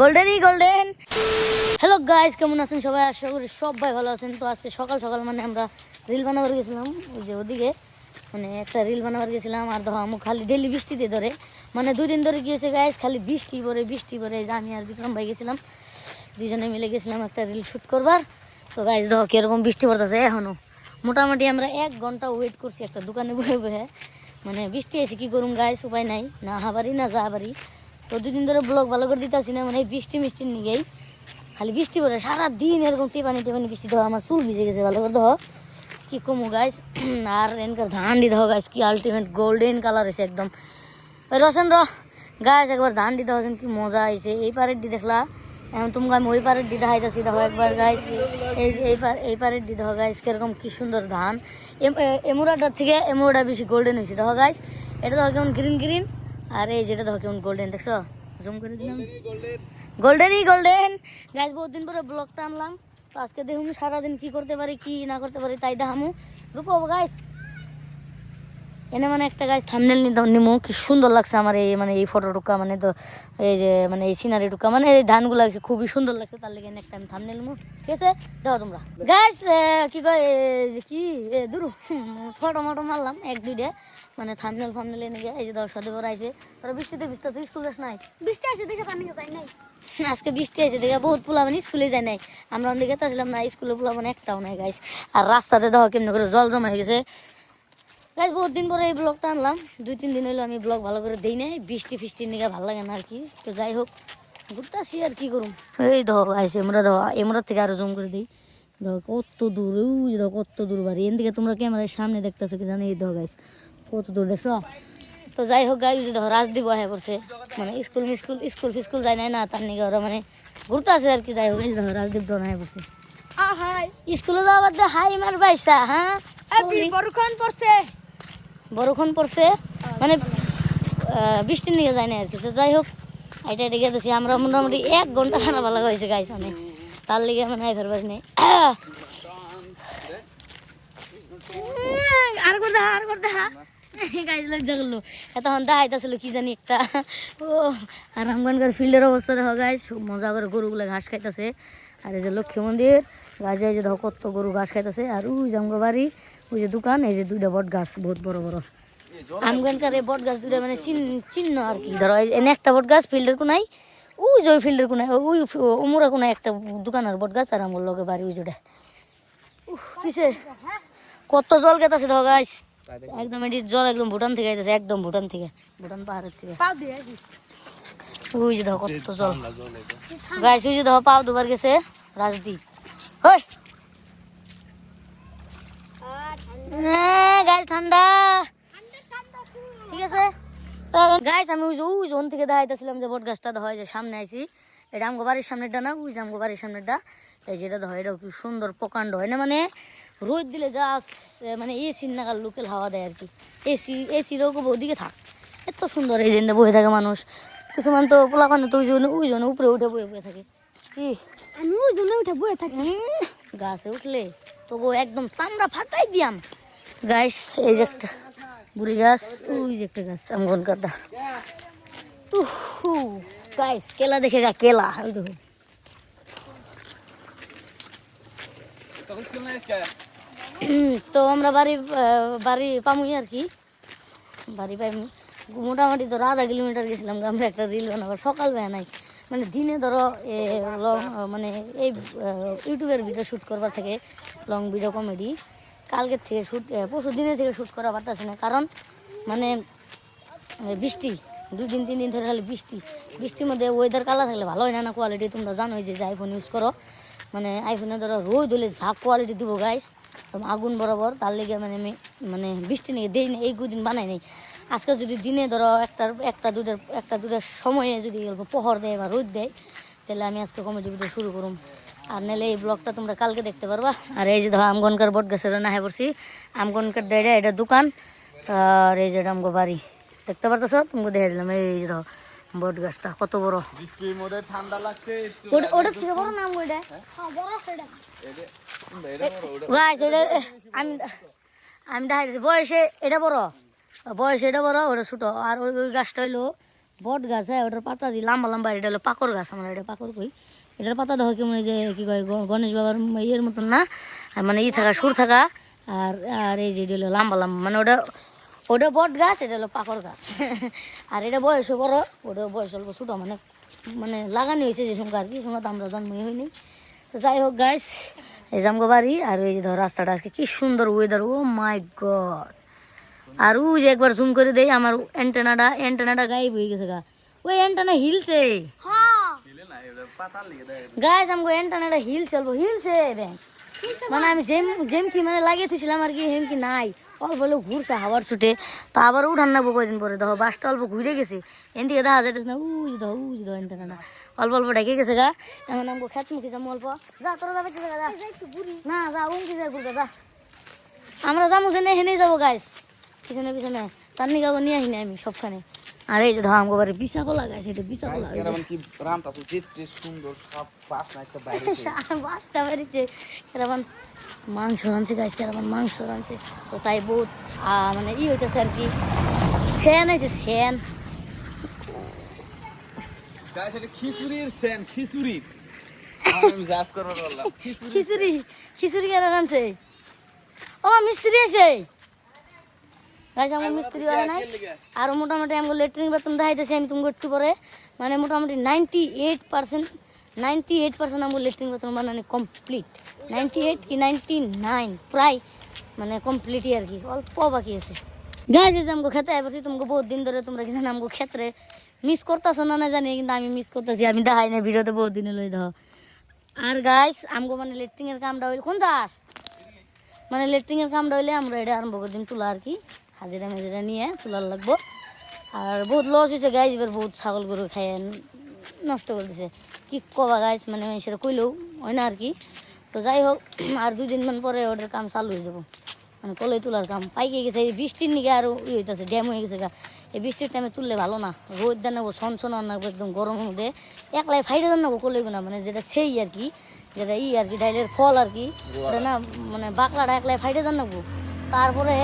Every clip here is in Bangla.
গোল্ডেনই গোল্ডেন হ্যালো গাইজ কেমন আছেন সবাই? আশা করি সবাই ভালো আছেন। তো আজকে সকাল সকাল মানে আমরা রিল বানাবার গেছিলাম। ওই যে ওদিকে মানে একটা রিল বানাবার গেছিলাম। আর ধর আমু খালি ডেলি বৃষ্টিতে ধরে। মানে দুই দিন ধরে গিয়েছে গাইজ খালি বৃষ্টি পরে বৃষ্টি পরে আমি আর বিক্রম ভাই গেছিলাম। দুজনে মিলে গেছিলাম একটা রিল শ্যুট করবার। তো গাইজ দেখো কীরকম বৃষ্টি পড়তেছে এখনও। মোটামুটি আমরা এক ঘণ্টা ওয়েট করছি একটা দোকানে বসে বসে। মানে বৃষ্টি এসে কি করুম গাইস উপায় নাই। না হাবারি, না যা হাবারি। তো দুদিন ধরে ব্লগ ভালো করে দিতেছি না মানে বৃষ্টি মিষ্টির নিগেই খালি বৃষ্টি পড়ে সারা দিন এরকম টেপানি টেপানি বৃষ্টি দেওয়া আমার চুল ভিজে গেছে ভালো করে দেওয়া কি কমু গাইস আর এনকার ধান দিতে হবে গাইস কি আলটিমেট গোল্ডেন কালার হয়েছে একদম। রসেন র গাছ একবার ধান দিতে হয়েছেন কি মজা হয়েছে এই পারের দি দেখলা। এখন তুমি আমি ওই পারের দিতে হাইতাছি, দেখো একবার গাইস এই এই পার এই পারের দিতে হবে গাইস কীরকম কি সুন্দর ধান। এমুরাটার থেকে এমুরাটা বেশি গোল্ডেন হয়েছে দেখো গাইস এটা দেখো কেমন গ্রিন গ্রিন আর এই যেটা দেখো কেমন গোল্ডেন দেখছ? জুম করে দিলাম। গোল্ডেনই গোল্ডেন গাইস বহুত দিন পরে ব্লগটা আনলাম, তো আজকে দেখুন সারাদিন কি করতে পারি, কি না করতে পারি, তাই দেখামু। রুকো গাইস এনে মানে একটা গাছ থামনেল নিতাম নিমু কি সুন্দর লাগছে আমার এই মানে এই ফটো টুকা মানে তো এই যে মানে এই সিনারি টুকা মানে এই ধানগুলো খুবই সুন্দর লাগছে তার লেগে একটা আমি থামনেল নিমু। ঠিক আছে? দেখো তোমরা। গাছ কি কয় কি? দুরু ফটো মটো মারলাম এক দুইটা মানে থামনেল ফামনেল এনে গিয়ে এই যে দশ সাথে বড় আছে তোরা বৃষ্টিতে বৃষ্টি তুই স্কুল যাস নাই? বৃষ্টি আছে দেখে পানি যাই নাই। আজকে বৃষ্টি আছে দেখে বহুত পোলা মানে স্কুলে যায় নাই। আমরা ওদিকে আসলাম না স্কুলে পোলা মানে একটাও নাই গাইস আর রাস্তাতে দেখো কেমনি করে জল জমা হয়ে গেছে। গাইজ বহুত দিন পরে এই ব্লগটা আনলাম। দুই তিন দিন হলো আমি ব্লগ ভালো করে দিই নাই। বৃষ্টি ফিষ্টির নিয়ে ভালো লাগে না আর কি। তো যাই হোক ঘুরতে আসি আর কি করুম। এই ধর আইসে এমরা ধর এমরা থেকে আরও জুম করে দিই। ধর কত দূর ওই দেখো কত দূর বাড়ি। এন দিকে তোমরা ক্যামেরার সামনে দেখতেছো কি জানি এই ধর গাইস কত দূর দেখছ? তো যাই হোক গাই ধর দিব হয়ে পড়ছে। মানে স্কুল স্কুল স্কুল ফিস্কুল যায় নাই না তার নিকে ওরা মানে ঘুরতে আসে আর কি। যাই হোক এই ধর রাজদীপ ডন হয়ে পড়ছে। স্কুলে যাওয়ার হাই মার বাইসা হ্যাঁ? বরখন পড়ছে। বরক্ষণ পড়ছে মানে বৃষ্টির নিয়ে যায় না আর কিছু যাই হোক এটা এটা গেতেছি আমরা মোটামুটি এক ঘণ্টা খানা ভালো হয়েছে গাইছে অনেক তার লিগে মানে আইফার বাড়ি নেই। আর করতে আর করতে গাইজ লাগ জাগলো এতক্ষণ দেখাইতেছিল কি জানি একটা। ও আর আমগানকার ফিল্ডের অবস্থা দেখো গাইজ মজা করে গরুগুলো ঘাস খাইতেছে। আর এই যে লক্ষ্মী মন্দির গাছে এই যে দেখো, কত গরু ঘাস খাইতেছে। আর ওই জামগো ওই যে দোকান এই যে দুইটা বট গাছ বহুত বড় বড়। আমগানকার এই বট গাছ দুইটা মানে চিহ্ন চিহ্ন আর কি। ধরো এই এনে একটা বট গাছ ফিল্ডের কোনাই ওই যে ওই ফিল্ডের কোনায় ওই উমরা কোনায় একটা দোকান আর বট গাছ আর আমার লগে বাড়ি ওই যেটা উফ, কিসে? কত জল গেতাছে দেখো গাছ একদম এটি জল একদম ভুটান থেকে আইতেছে একদম ভুটান থেকে ভুটান পাহাড়ের থেকে। পাও ওই যে দেখো কত জল। গাছ ওই যে দেখো পাও দুবার গেছে রাজদীপ। ঠান্ডা। ঠিক আছে? আমি ওই যে ওই জোন থেকে দেখাইতেছিলাম যে বট গাছটা দেখা যে সামনে আইছি। এটা আমগো বাড়ির সামনেরটা না? ওই যে আমগো বাড়ির সামনেরটা। এই যেটা কি সুন্দর প্রকাণ্ড হয় না মানে? রোদ দিলে যা মানে এসির নাগাল লোকেল হাওয়া দেয় আর কি। এসি এসির ওদিকে থাক। এত সুন্দর এই জেন্দে বসে থাকে মানুষ। কিছুমান তো পোলাপানে তো ওই জন্য ওই জন্য উপরে উঠে বয়ে বয়ে থাকে। কি? আমি ওই জন্য উঠে বয়ে থাকি। গাছে উঠলে তবু একদম চামড়া ফাটাই দিয়াম। গাছ এই যে একটা বুড়ি গাছ, ওই যে একটা গাছ আমগন কাটা। গাছ কেলা দেখে গা, কেলা ওই দেখো। তো আমরা বাড়ি বাড়ি পামুই আর কি। বাড়ি পাই মোটামুটি ধরো আধা কিলোমিটার গেছিলাম আমরা একটা রিল বানাবার, সকাল বেলা নাই। মানে দিনে ধরো, এ মানে এই ইউটিউবের ভিডিও শ্যুট করবার থেকে লং ভিডিও কমেডি কালকের থেকে শ্যুট পরশু দিনের থেকে শ্যুট করা পারতেছে না। কারণ মানে বৃষ্টি। দুই দিন, তিন দিন ধরে খালি বৃষ্টি। বৃষ্টির মধ্যে ওয়েদার কালার থাকলে ভালো হয় না না কোয়ালিটি তোমরা জানোই যে আইফোন ইউজ করো। মানে আইফোনে ধরো, রোদ হলে যা কোয়ালিটি দিব গাইস আগুন বরাবর। তার লেগে মানে আমি মানে বৃষ্টি নিয়ে দেই না এই দুদিন বানাই নাই। আজকে যদি দিনে ধরো একটা একটা দুটার একটা দুটার সময়ে যদি প্রহর দেয় বা রোদ দেয়, তাহলে আমি আজকে কমেডি ভিডিও শুরু করুম। আর নাহলে এই ব্লগটা তোমরা কালকে দেখতে পারবা। আর এই যে ধরো আমগনকার বট গাছের নাহে পড়ছি। আমগনকার ডাইডা এটা দোকান আর এই যে আমগো বাড়ি। দেখতে পারতেছো? তোমাকে দেখে দিলাম এই যে ধরো বট গাছটা কত বড়। ঠান্ডা লাগছে ওটা থেকে বড় নাম ওইটা? হ্যাঁ আমি আমি দেখাইতেছি বয়সে এটা বড়। বয়সে এটা বড় ওটা ছোট। আর ওই ওই গাছটা হইল বট গাছ হ্যাঁ ওটার পাতা দিয়ে লম্বা লম্বা এটা হলো পাকর গাছ আমরা এটা পাকর কই। এটার পাতা দেখো কেমন যে কি কয় গণেশ বাবার ইয়ের মতন না? মানে ই থাকা, সুর থাকা। আর আর এই যে হলো লম্বা লম্বা মানে ওটা ওটা বট গাছ, এটা হলো পাকর গাছ। আর এটা বয়সও বড়, ওটা বয়স অল্প ছোটো মানে মানে লাগানি হয়েছে যে সঙ্গে আর কি সঙ্গে তো আমরা জন্মই হয়নি। তো যাই হোক গাইস এই যে আমগো বাড়ি, আর এই যে ধর রাস্তাটা আজকে কি সুন্দর ওয়েদার ও মাই গড আর ওই যে একবার জুম করে দেই, আমার অ্যান্টেনাটা অ্যান্টেনাটা গায়েব হয়ে গেছে গা। ওই অ্যান্টেনা হিলছে। হ্যাঁ। না গাইস আমগো অ্যান্টেনাটা হিলছে অল্প হিলছে ব্যাং মানে আমি জেম জেম কি মানে লাগিয়ে থুছিলাম আর কি, হেম কি নাই। অল্প হলেও ঘুরছে হাওয়ার ছুটে। তা আবার উঠান নেব কয়দিন পরে, দেখো, বাসটা অল্প ঘুরে গেছে। এন থেকে দেখা যাচ্ছে না, উই দেখো উই দেখো অ্যান্টেনাটা অল্প অল্প ডেকে গেছে গা। এখন আমগো খেত মুখে যাব অল্প। যা, তোরা যাবে যা। না, যা উমকি যা ঘুরতে, যা। আমরা যাব সেনে হেনেই যাব গাইস পিছনে পিছনে। তার যাব নিয়ে আহিনি আমি সবখানে। আর এই যে ধর আমগো বাড়ি বিশা কলা গাছ এটা বিশা কলা কি রামতা তো যেতে সুন্দর সব পাস না একটা বাইরে বাসটা বেরিয়েছে। কেরামান মাংস রাঁধছে গাছ কেরামান মাংস রাঁধছে তো তাই বহুত মানে ই হইতেছে আর কি। সেন হয়েছে সেন। গাছ এটা খিচুড়ির সেন খিচুড়ি। আমি জাজ করবার বললাম খিচুড়ি খিচুড়ি খিচুড়ি কেনা রাঁধছে ও মিস্ত্রি আছে গাছ আমার মিস্ত্রি হয় নাই। আর মোটামুটি আমি লেট্রিন বাথরুম দেখাইতেছি আমি তুমি একটু পরে। মানে মোটামুটি ninety eight percent ninety eight percent আমার লেট্রিন বাথরুম বানানো কমপ্লিট নাইনটি এইট কি নাইনটি নাইন প্রায় মানে কমপ্লিটই আর কি অল্প বাকি আছে। গাছ যে আমাকে খেতে আসছি তোমাকে বহুত দিন ধরে তোমরা কিছু আমাকে ক্ষেত্রে মিস করতেছো না না জানি কিন্তু আমি মিস করতেছি আমি দেখাই না ভিডিওতে বহুত দিনে লই দাও আর গাইস আমগো মানে লেট্রিনের কামটা হইলে কোন দাস মানে লেট্রিনের কামটা হইলে আমরা এটা আরম্ভ করে দিন তোলা আর কি। হাজিরা মেজিরা নিয়ে তোলার লাগবো। আর বহুত লস হয়েছে গাইজ এবার বহুত ছাগল গরু খাই নষ্ট করে দিছে। কি কবা গাইজ মানে সেটা কইলেও হয় না আর কি। তো যাই হোক আর দুই দিন মান পরে ওদের কাম চালু হয়ে যাব। মানে কলই তোলার কাম। পাইকে গেছে এই বৃষ্টির নিকে আরও ই হইতেছে ড্যাম হয়ে গেছে গা। এই বৃষ্টির টাইমে তুললে ভালো না। রোদ দেন নেব ছন নেব একদম গরম মধ্যে একলাই ফাইটে দেন নেব কলই না। মানে যেটা সেই আর কি যেটা ই আর কি ডাইলের ফল আর কি। ওটা না মানে বাকলাটা একলাই ফাইটে দেন নেব। তারপরে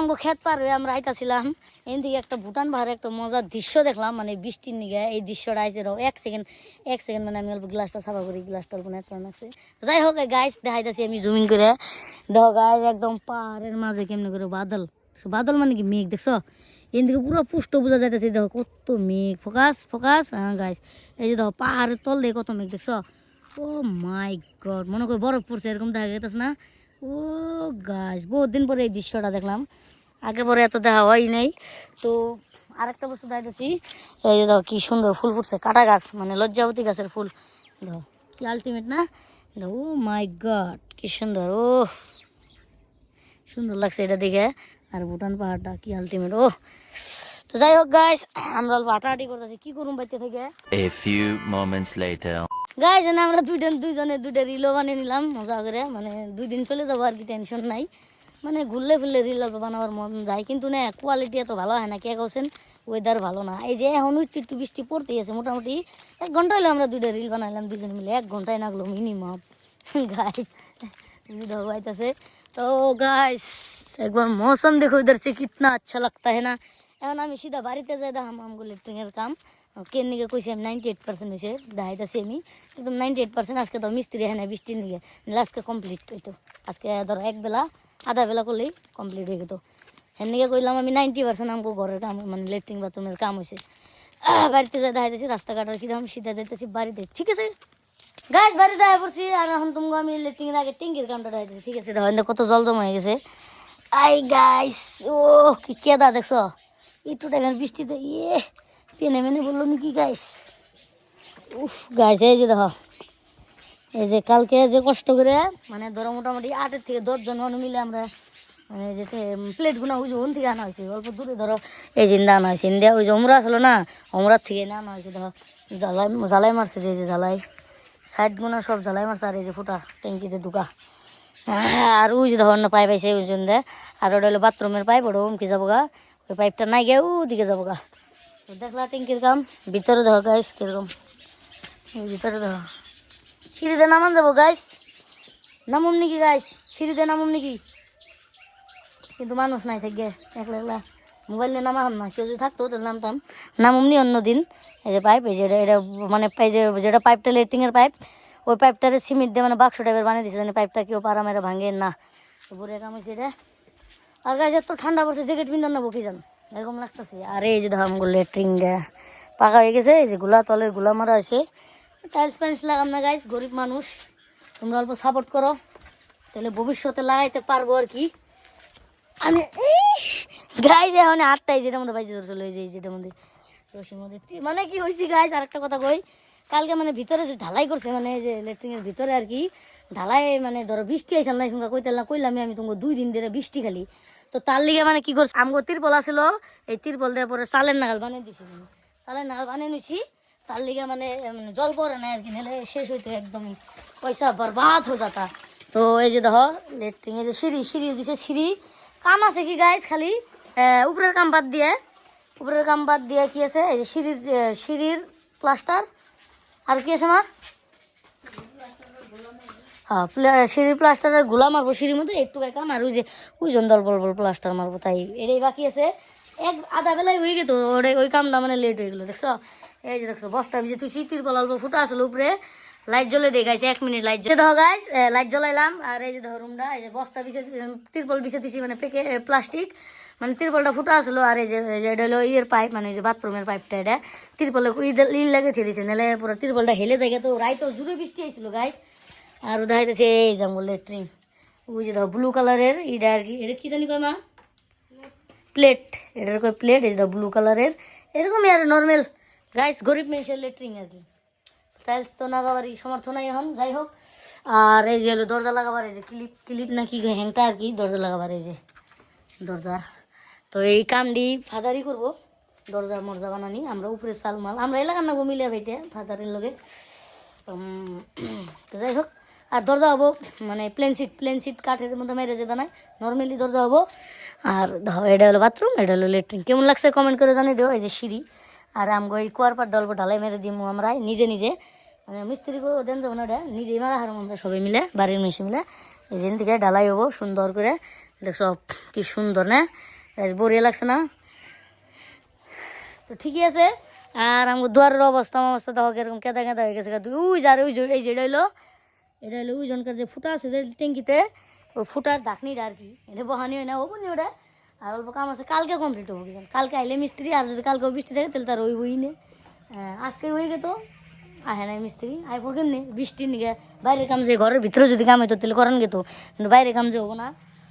আমাকে খেত পার হয়ে আমরা আইতাছিলাম। এন একটা ভুটান পাহাড়ে একটা মজার দৃশ্য দেখলাম মানে বৃষ্টির নিগে এই দৃশ্যটা আইসে এক সেকেন্ড এক সেকেন্ড মানে আমি অল্প গ্লাসটা সাফা করি গ্লাসটা অল্প নেত্র আছে। যাই হোক গাইস দেখাইতাছি আমি জুমিং করে। দেখো গাইস একদম পাহাড়ের মাঝে কেমনে করে বাদল। বাদল মানে কি মেঘ, দেখছ? এন থেকে পুরো পুষ্ট বোঝা যাইতেছে, দেখো কত মেঘ। ফোকাস ফোকাস হ্যাঁ গাইস এই যে দেখো পাহাড়ের তল দিয়ে কত মেঘ, দেখছ? ও মাই গড মনে করি বরফ পড়ছে, এরকম দেখা যেতেছে না? ও গাছ বহুত দিন পরে এই দৃশ্যটা দেখলাম। আগে পরে এত দেখা হয় নাই। তো আরেকটা বস্তু দেখাইতেছি, এই দেখো কি সুন্দর ফুল ফুটছে, কাটা গাছ মানে লজ্জাবতী গাছের ফুল। দেখো, কি আলটিমেট না? ও মাই গড কি সুন্দর ও সুন্দর লাগছে এটা দেখে। আর ভুটান পাহাড়টা কি আলটিমেট ও তো যাই হোক গাইস আমরা অল্প হাঁটাহাঁটি করতেছি, কি করুম বাইতে থেকে. গাই জানে আমরা দুইজন দুইজনে দুইটা রিলও বানিয়ে নিলাম মজা করে মানে দুই দিন চলে যাবো আর কি টেনশন নাই মানে ঘুরলে ফুললে রিল অল্প বানাবার মন যায় কিন্তু না কোয়ালিটি এত ভালো হয় না কে কৌছেন ওয়েদার ভালো না এই যে এখন একটু একটু বৃষ্টি পড়তেই আছে মোটামুটি এক ঘন্টা হলে আমরা দুইটা রিল বানাইলাম দুজন মিলে এক ঘন্টায় লাগলো মিনিমাম গাইস ভিডিও বাইতেছে তো গাইস একবার मौसम देखो इधर से कितना अच्छा लगता है ना এখন আমি সিধা বাড়িতে যাই দেখাম আমগুলো ইলেকট্রিকের কাম কেন নিকে কইছি আমি নাইনটি এইট পার্সেন্ট হয়েছে দেখাইতেছি আমি। একদম নাইনটি এইট পার্সেন্ট আজকে তো মিস্ত্রি হ্যাঁ না বৃষ্টির নিকে আজকে কমপ্লিট হইতো। আজকে ধরো এক বেলা, আধা বেলা করলেই কমপ্লিট হয়ে যেত হ্যাঁ নিকে কইলাম আমি নাইনটি পার্সেন্ট আমাকে ঘরের কাম মানে লেট্রিন বাথরুমের কাম হয়েছে বাড়িতে যাই দেখাইতেছি রাস্তাঘাটের কীরকম সিধা যাইতেছি বাড়িতে। ঠিক আছে? গাছ বাড়ি দেখা পড়ছি, আর এখন তুমি আমি লেট্রিনের আগে টিঙ্গির কামটা দেখাইতেছি। ঠিক আছে, দেখো কত জল জমা হয়ে গেছে। আই গাইস ও কি কেদা দেখছ? একটু টাইমের বৃষ্টিতে ইয়ে। পেনে মেনে বলল নাকি গাইস উফ গাইস এই যে দেখো, এই যে কালকে যে কষ্ট করে মানে ধরো মোটামুটি আটের থেকে দশজন মানুষ মিলে আমরা মানে যে প্লেটগুলো ওই যে ওন থেকে আনা হয়েছে। অল্প দূরে ধরো, এই যে আনা হয়েছে, ইন্ডিয়া ওই যে অমরা ছিল না অমরার থেকে আনা হয়েছে ধরো জ্বালাই জ্বালাই মারছে যে যে জ্বালাই। সাইডগুলো সব জ্বালাই মারছে, আর এই যে ফুটা ট্যাঙ্কিতে ঢুকা। আর ওই যে ধরনের পাইপ আছে ওই জন্য, আর ওটা হলো বাথরুমের পাইপ ওটা উমকি যাব গা। ওই পাইপটা নাই গিয়ে ওদিকে যাব গা। তো দেখলা ট্যাঙ্কির কাম ভিতরে দেখো গাইস কীরকম। ভিতরে দেখো। সিঁড়িতে নামান যাব গাইস নামুম নাকি গাইস সিঁড়িতে নামুম নাকি? কিন্তু মানুষ নাই থেকে একলা একলা। মোবাইল নিয়ে নামাম না। কেউ যদি থাকতো, তাহলে নামতাম। নামুমনি অন্য দিন। এই যে পাইপ এই যে এটা- মানে যে যেটা পাইপটা লেট্রিংয়ের পাইপ ওই পাইপটারে সিমেন্ট দিয়ে মানে বাক্স টাইপের বানিয়ে দিয়েছে পাইপটা কেউ পারা মেরে ভাঙে না। বুড়ে কাম হয়েছে এটা। আর গাছ এত ঠান্ডা পড়ছে জ্যাকেট পিন্ধান না বকি যান এরকম লাগতেছে। আর এই যে ধরো আমগুলো লেট্রিং পাকা হয়ে গেছে, এই যে গুলা তলেরগুলা মারা আছে টাইলস ফাইলস লাগাম না গাইস গরিব মানুষ। তোমরা অল্প সাপোর্ট করো। তাহলে ভবিষ্যতে লাগাইতে পারব আর কি। আমি গাইজ এখন আটটাই যেটার মধ্যে বাইজে এই যে এই যেটার মধ্যে। রশির মধ্যে মানে কি হয়েছে গাইজ আর একটা কথা কই। কালকে মানে ভিতরে যে ঢালাই করছে মানে এই যে লেট্রিনের ভিতরে আর কি ঢালাই মানে ধরো বৃষ্টি আইসাল না সঙ্গে কইতাল না কইলাম আমি তোমাকে দুই দিন ধরে বৃষ্টি খালি। তো তার লিগে মানে কি করছে, আমগো তিরপল আসছিল এই তিরপল দেওয়ার পরে চালের নাগাল বানিয়ে দিছি মানে। চালের নাগাল বানিয়ে নিছি, তার লিগে মানে মানে জল পড়ে না আর কি, নাহলে শেষ হইতো একদমই। পয়সা বরবাদ হয়ে যাতা। তো এই যে দেখো, লেট্রিন, এই যে সিঁড়ি সিঁড়ি দিছে সিঁড়ি। কাম আছে কি গাইজ খালি উপরের কাম বাদ দিয়ে, উপরের কাম বাদ দিয়ে কি আছে, এই যে সিঁড়ির সিঁড়ির প্লাস্টার আর কি আছে মা? হ্যাঁ সিঁড়ির প্লাস্টারেরগুলা মারবো, সিঁড়ির মধ্যে একটু কাম আর ওই যে ওই দল বল বল প্লাস্টার মারবো, তাই এটাই বাকি আছে। এক আধা বেলায় হয়ে গেত ওরে, ওই কামটা মানে লেট হয়ে গেলো, দেখছ? এই যে দেখছ বস্তা ভিজে তুই শীতির বল অল্প ফুটা আসলো উপরে। লাইট জ্বলে দিয়ে গাইছে এক মিনিট লাইট জ্বলে। দেখো গাইস লাইট জ্বলাইলাম, আর এই যে দেখো রুমটা এই যে বস্তা বিছে তিরপল বিছে তুই মানে পেকে প্লাস্টিক মানে তিরপলটা ফুটা আসলো আর এই যে যে এটা হলো ইয়ের পাইপ মানে যে বাথরুমের পাইপটা এটা। তিরপলে ইল লাগে থেকে দিয়েছে নাহলে পুরো তিরপলটা হেলে যায় তো রাইতো জুড়ে বৃষ্টি আইছিল গাইস আর ও দেখাইতেছে এই আমার লেট্রিন ওই যে দেখো ব্লু কালারের এটা আর কি, এটা কি জানি কয় মা? প্লেট এটার কয় প্লেট এই যে ব্লু কালারের এরকমই আর নর্মাল গাইস গরিব মানুষের লেট্রিন আর কি। টাইলস তো লাগাবারই সমর্থ নাই এখন, যাই হোক। আর এই যে হলো দরজা লাগাবার, এই যে ক্লিপ ক্লিপ না নাকি হ্যাংটা আর কি, দরজা লাগাবার, এই যে দরজা। তো এই কামটি ফাদারই করব, দরজা মরজা বানানি, আমরা উপরে চাল মাল আমরা এলাকার না মিলে ভাইটে, ফাদারের লগে। তো যাই হোক। আর দরজা হব মানে প্লেন সিট প্লেন সিট কাঠের মধ্যে মেরে যে বানায় নর্মালি দরজা হব। আর এটা হলো বাথরুম এটা হলো লেট্রিন কেমন লাগছে কমেন্ট করে জানিয়ে দিও, এই যে সিঁড়ি। আর আমগো এই কুয়ার ডলবো ঢালাই মেরে দিমু আমরা, নিজে নিজে। মানে মিস্ত্রি করে দেন যাব না এটা নিজেই মারা হারম আমরা সবাই মিলে, বাড়ির মিশে মিলে। এই যে থেকে ঢালাই হব, সুন্দর করে। দেখছ, কি সুন্দর, না? বড়িয়া লাগছে না? তো ঠিকই আছে। আর আমার দুয়ারের অবস্থা অবস্থা দেখো কীরকম কেদা কেদা হয়ে গেছে ওই যার ওই এই যে এটা হইল এটা হলো ওই জনকার যে ফুটা আছে যে ট্যাঙ্কিতে ওই ফুটার ঢাকনিটা আর কি। এটা বহানি হয় না হব নি ওটা আর অল্প কাম আছে, কালকে কমপ্লিট হব কিছু কালকে আইলে মিস্ত্রি, আর যদি কালকে বৃষ্টি থাকে, তাহলে তার ওই বই নে। আজকে হয়ে গেতো। আহে নাই মিস্ত্রি। আইবো কেমনি? বৃষ্টি নিগে বাইরের কাম যে ঘরের ভিতরে যদি কাম হইতো, তাহলে করেন গেতো। কিন্তু বাইরে কাম যে হব না।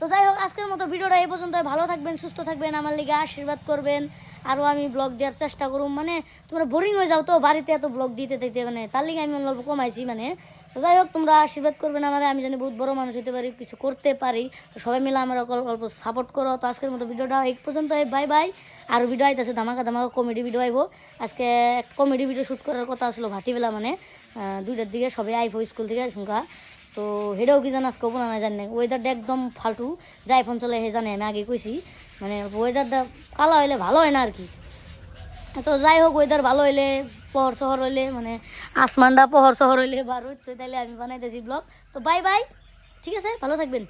তো যাই হোক, আজকের মতো ভিডিওটা এই পর্যন্ত ভালো থাকবেন, সুস্থ থাকবেন, আমার লিগে আশীর্বাদ করবেন। আরও আমি ব্লগ দেওয়ার চেষ্টা করুম। মানে তোমরা বোরিং হয়ে যাও তো, বাড়িতে এত ব্লগ দিতে দিতে মানে তার লিগে আমি অল্প কমাইছি মানে যাই হোক, তোমরা আশীর্বাদ করবেন আমার, আমি জানি বহুত বড় মানুষ হতে পারি, কিছু করতে পারি। তো সবাই মিলে আমার অল্প সাপোর্ট করো। তো আজকের মতো ভিডিওটা এই পর্যন্ত বাই বাই আর ভিডিও আইতেছে ধামাকা ধামাকা কমেডি ভিডিও আইবো। আজকে কমেডি ভিডিও শ্যুট করার কথা আসলো ভাটিবেলা মানে। দুইটার দিকে সবাই আইবো স্কুল থেকে শুনকা। তো হেডেও কি জানাস কব না, জানি না। ওয়েদারটা একদম ফালতু। যাই ফোন চলে হে জানে, আমি আগে কইছি। মানে ওয়েদারটা কালো হইলে ভালো হয় না আর কি। তো যাই হোক ওয়েদার ভালো হইলে, পহর শহর হইলে মানে আসমানটা পহর শহর হইলে বা রোদ তাহলে আমি বানাইতেছি ব্লগ তো বাই বাই ঠিক আছে, ভালো থাকবেন।